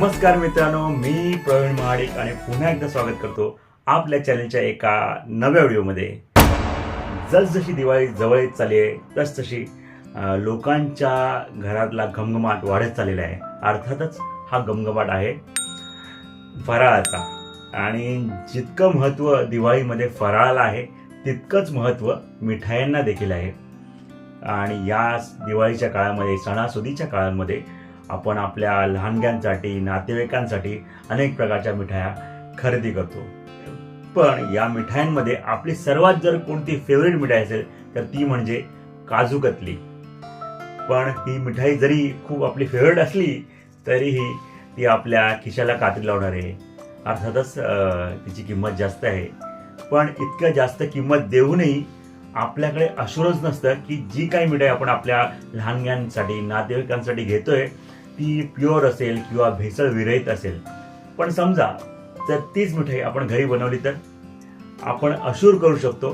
नमस्कार मित्रांनो मी प्रवीण महाडिक आणि पुन्हा एकदा स्वागत करतो आपल्या चॅनलच्या एका नव्या व्हिडिओमध्ये. जसजशी दिवाळी जवळ येत चालली आहे तसतशी लोकांच्या घरातला घमघमाट वाढत चाललेला आहे. अर्थातच हा घमघमाट आहे फराळाचा. आणि जितकं महत्त्व दिवाळीमध्ये फराळाला आहे तितकंच महत्त्व मिठायांना देखील आहे. आणि या दिवाळीच्या काळामध्ये सणासुदीच्या काळामध्ये आपण आपल्या लहानग्यांसाठी नातेवाईकांसाठी अनेक प्रकारच्या मिठाया खरेदी करतो. पण या मिठायांमध्ये आपली सर्वात जर कोणती फेवरेट मिठाई असेल तर ती म्हणजे काजू कतली. पण ही मिठाई जरी खूप आपली फेवरेट असली तरीही ती आपल्या खिशाला कात्री लावणार आहे. अर्थातच तिची किंमत जास्त आहे. पण इतकं जास्त किंमत देऊनही आपल्याकडे अशुरच नसतं की जी काही मिठाई आपण आपल्या लहानग्यांसाठी नातेवाईकांसाठी घेतोय ती प्युअर असेल किंवा भेसळ विरहित असेल. पण समजा जर तीच मिठाई आपण घरी बनवली तर? आपण अशूर करू शकतो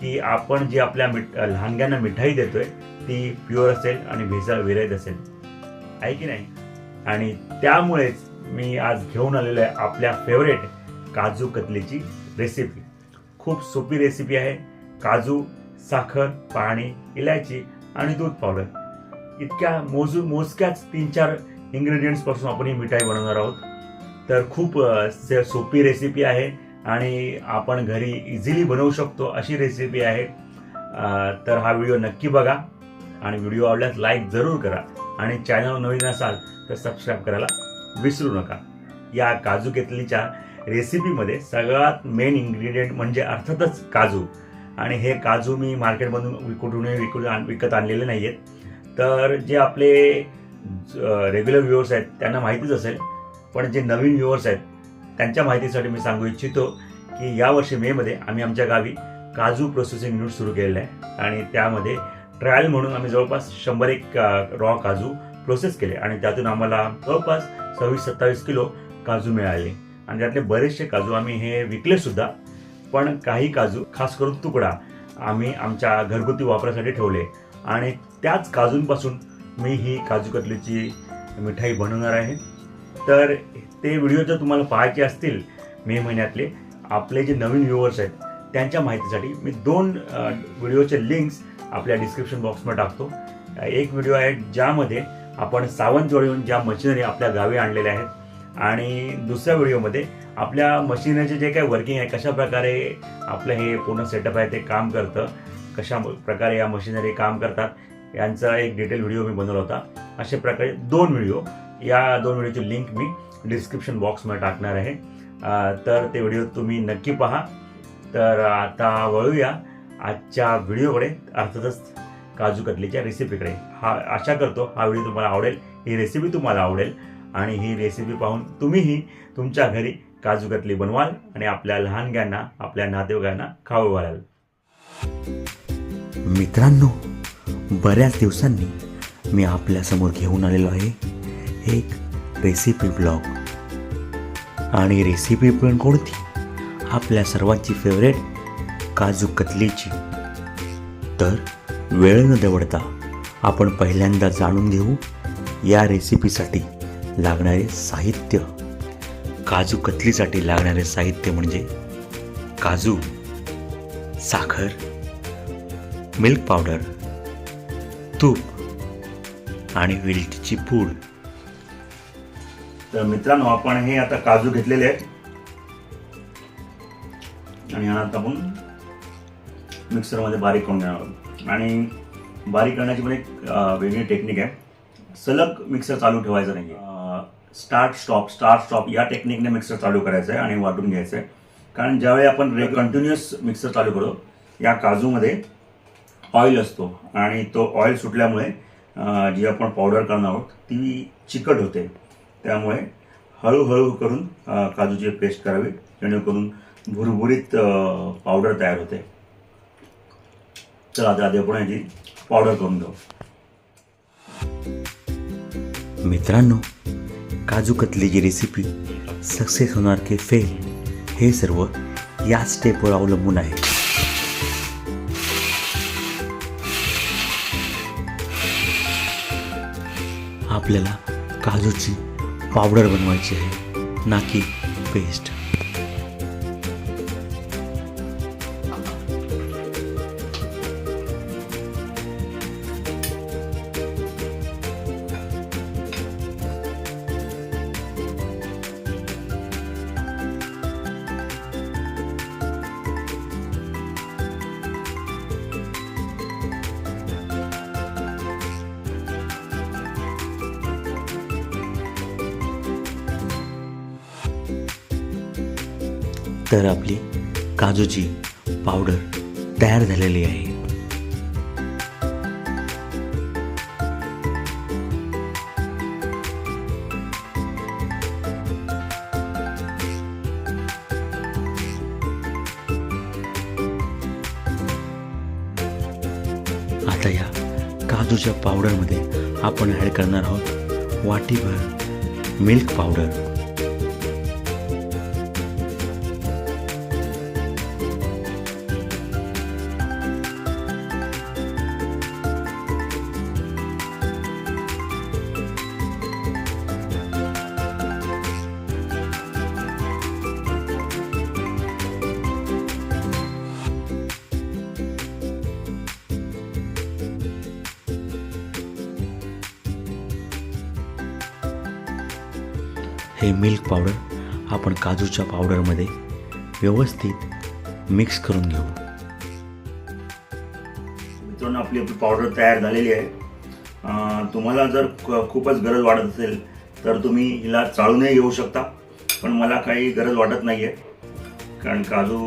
की आपण जी आपल्या मिठ लहानग्यांना मिठाई देतोय ती प्युअर असेल आणि भेसळ विरहित असेल. आहे की नाही? आणि त्यामुळेच मी आज घेऊन आलेलो आहे आपल्या फेवरेट काजू कतलीची रेसिपी खूप सोपी रेसिपी आहे. काजू साखर पाणी इलायची आणि दूध पावडर इतक्या मोजू मोजक्याच तीन चार इंग्रेडियंट्सपासून आपण ही मिठाई बनवणार आहोत. तर खूप सोपी रेसिपी आहे आणि आपण घरी इझिली बनवू शकतो अशी रेसिपी आहे. तर हा व्हिडिओ नक्की बघा आणि व्हिडिओ आवडल्यास लाईक जरूर करा. आणि चॅनल नवीन असाल तर सबस्क्राईब करायला विसरू नका. या काजू केतलीच्या रेसिपीमध्ये सगळ्यात मेन इन्ग्रेडियंट म्हणजे अर्थातच काजू. आणि हे काजू मी मार्केटमधून कुठूनही विकून आण- विकत आणलेले नाही आहेत तर जे आपले रेग्युलर व्ह्युअर्स आहेत त्यांना माहितीच असेल. पण जे नवीन व्ह्युअर्स आहेत त्यांच्या माहितीसाठी मी सांगू इच्छितो की यावर्षी मेमध्ये आम्ही आमच्या गावी काजू प्रोसेसिंग युनिट सुरू केलेलं आहे. आणि त्यामध्ये ट्रायल म्हणून आम्ही जवळपास शंभर एक रॉ काजू प्रोसेस केले. आणि त्यातून आम्हाला जवळपास सव्वीस सत्तावीस किलो काजू मिळाले. आणि त्यातले बरेचसे काजू आम्ही हे विकले सुद्धा. पण काही काजू खास करून तुकडा आम्ही आमच्या घरगुती वापरासाठी ठेवले. आणि त्याच काजूंपासून मी ही काजू कतलीची मिठाई बनवणार आहे. तर ते व्हिडिओ जर तुम्हाला पाहायचे असतील मे महिन्यातले आपले जे नवीन व्ह्युअर्स आहेत त्यांच्या माहितीसाठी मी दोन व्हिडिओचे लिंक्स आपल्या डिस्क्रिप्शन बॉक्समध्ये टाकतो. एक व्हिडिओ आहे ज्यामध्ये आपण सावंतवाडीहून ज्या मशिनरी आपल्या गावी आणलेल्या आहेत आणि दुसऱ्या व्हिडिओमध्ये आपल्या मशिनरीचे जे काही वर्किंग आहे कशा प्रकारे आपलं हे पूर्ण सेटअप आहे ते काम करतं कशा प्रकारे या मशिनरी काम करतात यांचा एक डिटेल व्हिडिओ मी बनवला होता. अशा प्रकारे दोन व्हिडिओ या दोन व्हिडिओची लिंक मी डिस्क्रिप्शन बॉक्समध्ये टाकणार आहे. तर ते व्हिडिओ तुम्ही नक्की पहा. तर आता वळूया आजच्या व्हिडिओकडे अर्थातच काजू कतलीच्या रेसिपीकडे हा आशा करतो हा व्हिडिओ तुम्हाला आवडेल ही रेसिपी तुम्हाला आवडेल आणि ही रेसिपी पाहून तुम्हीही तुमच्या घरी काजू कतली बनवाल आणि आपल्या लहानग्यांना आपल्या नातेवाईकांना खाऊ घालाल. मित्रांनो बऱ्याच दिवसांनी मी आपल्यासमोर घेऊन आलेलो आहे एक रेसिपी ब्लॉग आणि रेसिपी पण कोणती? आपल्या सर्वांची फेवरेट काजू कतलीची. तर वेळ न दवडता आपण पहिल्यांदा जाणून घेऊ या रेसिपीसाठी लागणारे साहित्य. काजू कतलीसाठी लागणारे साहित्य म्हणजे काजू साखर मिल्क पावडर तूप आणि वेलचीची पूड. तर मित्रांनो आपण हे आता काजू घेतलेले आहेत. आणि ह्या आता आपण मिक्सरमध्ये बारीक करून घेणार आहोत. आणि बारीक करण्याची पण एक वेगळी टेक्निक आहे. सलग मिक्सर चालू ठेवायचं नाही स्टार्ट स्टॉप स्टार्ट स्टॉप या टेक्निकने मिक्सर चालू करायचं आहे आणि वाटून घ्यायचं आहे कारण ज्यावेळी आपण रे कंटिन्युअस मिक्सर चालू करतो या काजूमध्ये ऑइल असतो आणि तो ऑइल सुटल्यामुळे जी आपण पावडर करणार आहोत ती चिकट होते. त्यामुळे हळूहळू करून काजूची पेस्ट करावी जेणेकरून भुरभुरीत पावडर तयार होते. चला आता आधी आपण याची पावडर करून घेऊ. मित्रांनो काजू कतलीची रेसिपी सक्सेस होणार की फेल हे सर्व या स्टेपवर अवलंबून आहे. आपल्याला काजूची पावडर बनवायची आहे. ना की पेस्ट तर आपली काजूची पावडर तयार झालेली आहे. आता या काजूच्या पावडरमध्ये आपण ॲड करणार आहोत वाटीभर मिल्क पावडर हे मिल्क पावडर आपण काजूच्या पावडरमध्ये व्यवस्थित मिक्स करून घेऊ. मित्रांनो आपली आपली पावडर तयार झालेली आहे. तुम्हाला जर खूपच गरज वाटत असेल तर तुम्ही हिला चाळूनही घेऊ शकता. पण मला काही गरज वाटत नाही आहे कारण काजू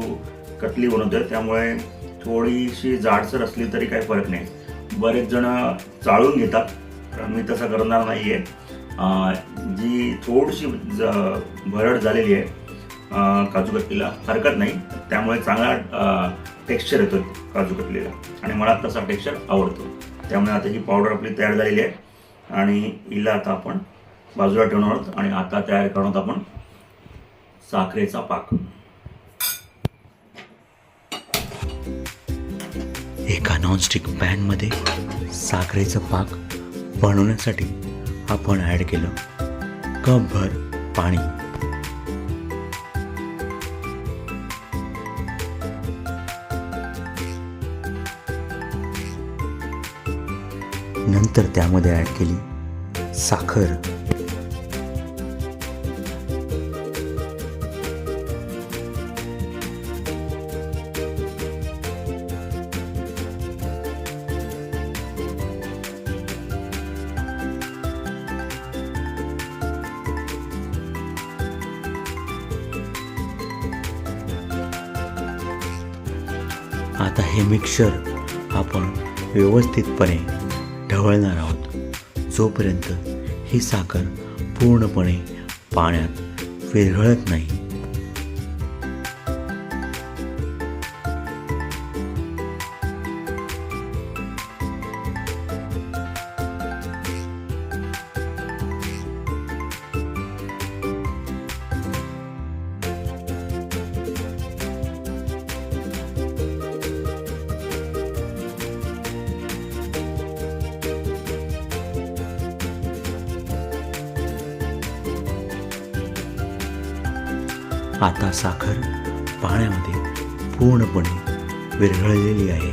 कतली बनवते त्यामुळे थोडीशी जाडसर असली तरी काही फरक नाही. बरेच जण चाळून घेतात कारण मी तसं करणार नाही आहे जी थोडीशी ज- भरड झालेली आहे काजू कतलीला हरकत नाही. त्यामुळे चांगला टेक्स्चर येतो काजू कतलीला. आणि मला तसा टेक्स्चर आवडतो. त्यामुळे आता ही पावडर आपली तयार झालेली आहे. आणि हिला आता आपण बाजूला ठेवणार आहोत. आणि आता तयार करणार आहोत आपण साखरेचा पाक. एका नॉनस्टिक पॅनमध्ये साखरेचं पाक बनवण्यासाठी आपण ॲड केलं. कपभर पाणी. नंतर त्यामध्ये ॲड केली साखर. आता हे मिक्सर आपण व्यवस्थितपणे ढवळणार आहोत. जोपर्यंत ही साखर पूर्णपणे पाण्यात विरघळत नाही आता साखर पाण्यामध्ये पूर्णपणे विरघळलेली आहे.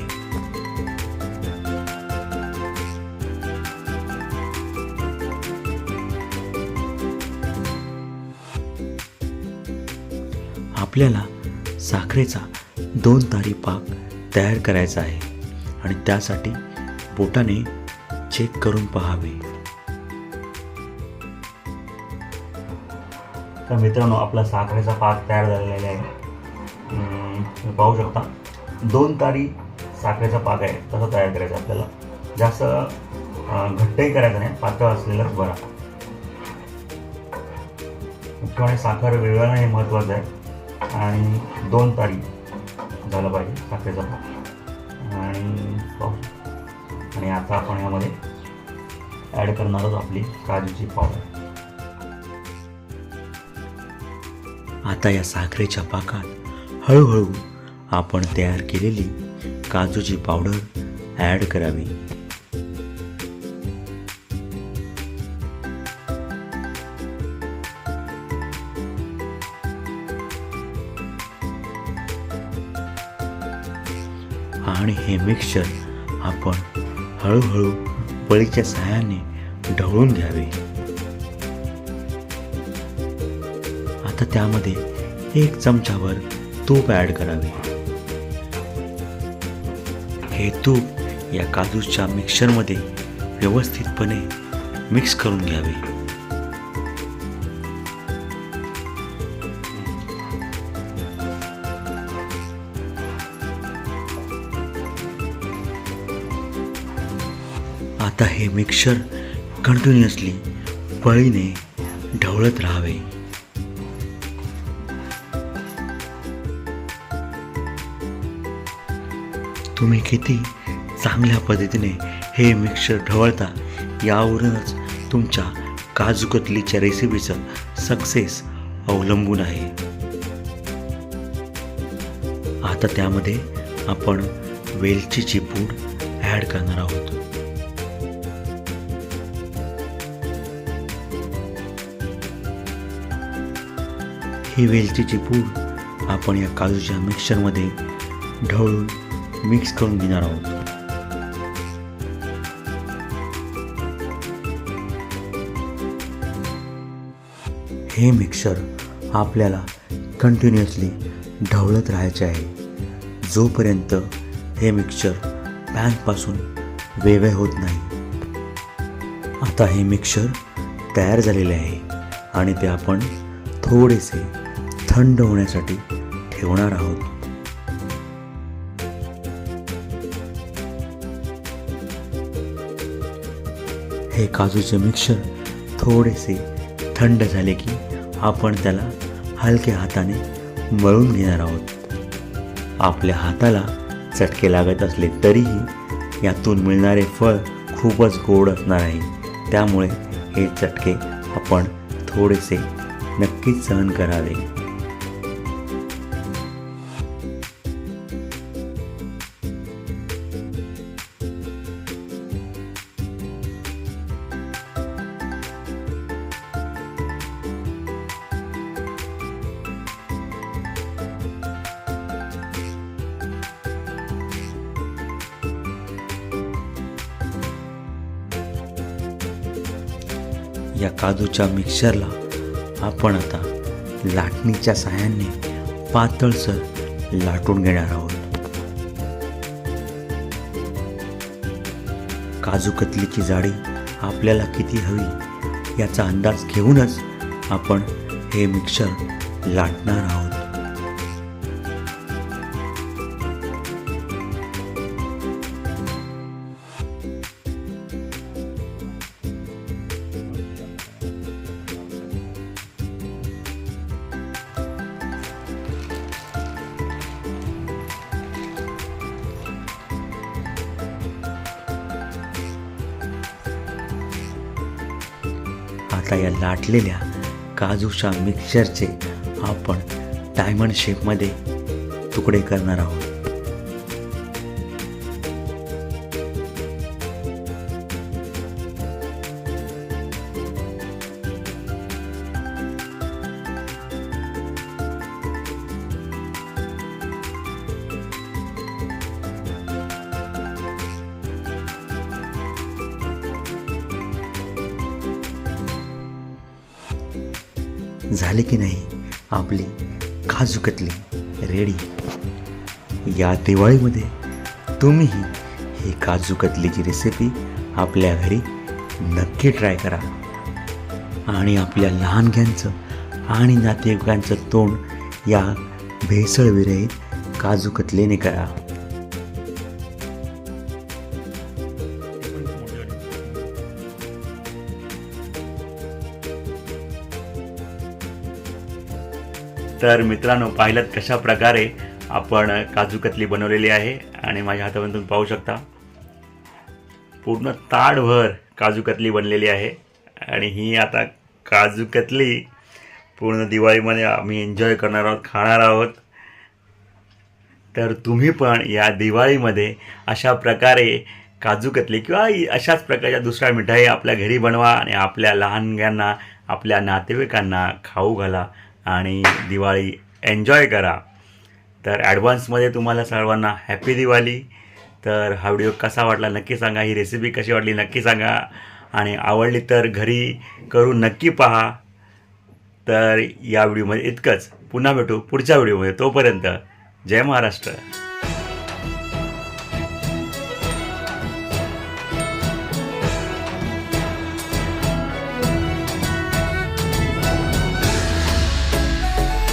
आपल्याला साखरेचा दोन तारी पाक तयार करायचा आहे आणि त्यासाठी बोटाने चेक करून पहावे. तर मित्रांनो आपला साखरेचा पाक तयार झालेला आहे. पाहू शकता. दोन तारी साखरेचा पाक आहे तसा तयार करायचा आपल्याला. जास्त घट्टही करायचं नाही पातळ असलेलाच बरा. मुख्यपणे साखर वेगळं हे महत्त्वाचं आहे. आणि दोन तारी झालं पाहिजे साखरेचा पाक. आणि पाहू. आणि आता आपण यामध्ये ॲड करणार आहोत आपली काजूची पावडर. आता या साखरेच्या पाकात हळूहळू आपण तयार केलेली काजूची पावडर ॲड करावी. आणि हे मिक्सचर आपण हळूहळू बळीच्या सहाय्याने ढवळून घ्यावे. त्यामध्ये एक चमचाभर तूप ॲड करावे. हे तूप या काजूच्या मिक्सरमध्ये व्यवस्थितपणे मिक्स करून घ्यावे. आता हे मिक्सर कंटिन्युअसली पळीने ढवळत राहावे. तुम्ही किती चांगल्या पद्धतीने हे मिक्सर ढवळता यावरूनच तुमच्या काजू कतलीच्या रेसिपीचं सक्सेस अवलंबून आहे. आता त्यामध्ये आपण वेलचीची पूड ॲड करणार आहोत. ही वेलचीची पूड आपण या काजूच्या मिक्सरमध्ये ढवळून मिक्स करून घेणार आहोत. हे मिक्सर आपल्याला कंटिन्युअसली ढवळत राहायचे आहे. जोपर्यंत हे मिक्सर पॅनपासून वेगळे होत नाही. आता हे मिक्सर तयार झालेले आहे आणि ते आपण थोडेसे थंड होण्यासाठी ठेवणार आहोत. हे काजूचे मिक्सर थोडेसे थंड झाले की आपण त्याला हलक्या हाताने मळून घेणार आहोत. आपल्या हाताला चटके लागत असले तरीही यातून मिळणारे फळ खूपच गोड असणार आहे. त्यामुळे हे चटके आपण थोडेसे नक्कीच सहन करावे. या काजूच्या मिक्सरला आपण आता लाटणीच्या साह्याने पातळसर लाटून घेणार आहोत. काजू कतलीची जाडी आपल्याला किती हवी याचा अंदाज घेऊनच आपण हे मिक्सर लाटणार आहोत. घातलेल्या काजूच्या मिक्सरचे आपण डायमंड शेपमध्ये तुकडे करणार आहोत. झाले की नाही? आपली काजूकतली रेडी. या दिवाळीमध्ये तुम्हीही ही काजू कतलीची रेसिपी आपल्या घरी नक्की ट्राय करा. आणि आपल्या लहानग्यांचं आणि नातेवाईकांचं तोंड या भेसळविरहित काजू कतलीने करा. तर मित्रांनो पाहिलं कशा प्रकारे आपण काजू कतली बनवलेली आहे आणि माझ्या हातामध्ये तुम्ही पाहू शकता. पूर्ण ताडभर काजू कतली बनलेली आहे आणि ही आता काजू कतली पूर्ण दिवाळीमध्ये आम्ही एन्जॉय करणार आहोत खाणार आहोत. तर तुम्ही पण या दिवाळीमध्ये अशा प्रकारे काजू कतली किंवा अशाच प्रकारच्या दुसऱ्या मिठाई आपल्या घरी बनवा आणि आपल्या लहानग्यांना आपल्या नातेवाईकांना खाऊ घाला. आणि दिवाळी एन्जॉय करा. तर ॲडव्हान्समध्ये तुम्हाला सर्वांना हॅपी दिवाळी. तर हा व्हिडिओ कसा वाटला नक्की सांगा. ही रेसिपी कशी वाटली नक्की सांगा. आणि आवडली तर घरी करून नक्की पहा. तर या व्हिडिओमध्ये इतकंच. पुन्हा भेटू पुढच्या व्हिडिओमध्ये तोपर्यंत जय महाराष्ट्र.